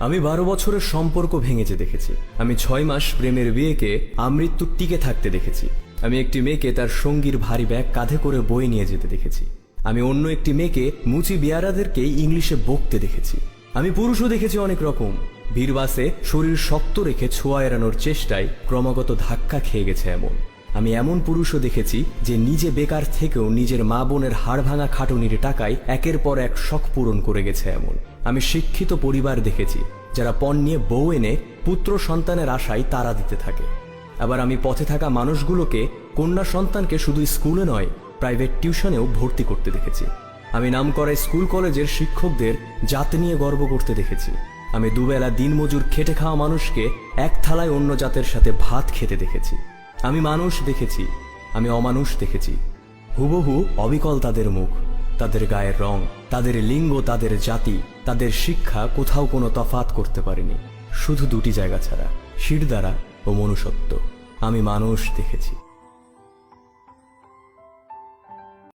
আমি বারো বছরের সম্পর্ক ভেঙেছে দেখেছি। আমি ছয় মাস প্রেমের বিয়েকে আমৃত্যু টিকে থাকতে দেখেছি। আমি একটি মেয়েকে তার সঙ্গীর ভারী ব্যাগ কাঁধে করে বয়ে নিয়ে যেতে দেখেছি। আমি অন্য একটি মেয়েকে মুচি বিয়ারাদেরকে ইংলিশে বকতে দেখেছি। আমি পুরুষও দেখেছি অনেক রকম। বীরবাসে শরীর শক্ত রেখে ছোঁয়া এড়ানোর চেষ্টায় ক্রমাগত ধাক্কা খেয়ে গেছে এমন। আমি এমন পুরুষও দেখেছি যে নিজে বেকার থেকেও নিজের মা বোনের হাড় ভাঙা খাটুনির টাকায় একের পর এক শখ পূরণ করে গেছে এমন। আমি শিক্ষিত পরিবার দেখেছি, যারা পণ নিয়ে বউ এনে পুত্র সন্তানের আশায় তারা দিতে থাকে। আবার আমি পথে থাকা মানুষগুলোকে কন্যা সন্তানকে শুধু স্কুলে নয়, প্রাইভেট টিউশনেও ভর্তি করতে দেখেছি। আমি নাম করা স্কুল কলেজের শিক্ষকদের জাত নিয়ে গর্ব করতে দেখেছি। আমি দুবেলা দিনমজুর খেটে খাওয়া মানুষকে এক থালায় অন্য জাতের সাথে ভাত খেতে দেখেছি। আমি মানুষ দেখেছি, আমি অমানুষ দেখেছি। হুবহু অবিকল তাদের মুখ, তাদের গায়ের রং, তাদের লিঙ্গ, তাদের জাতি, তাদের শিক্ষা কোথাও কোনো তফাত করতে পারেনি। শুধু দুটি জায়গা ছাড়া শিরদারা ও মনুষ্যত্ব। আমি মানুষ দেখেছি।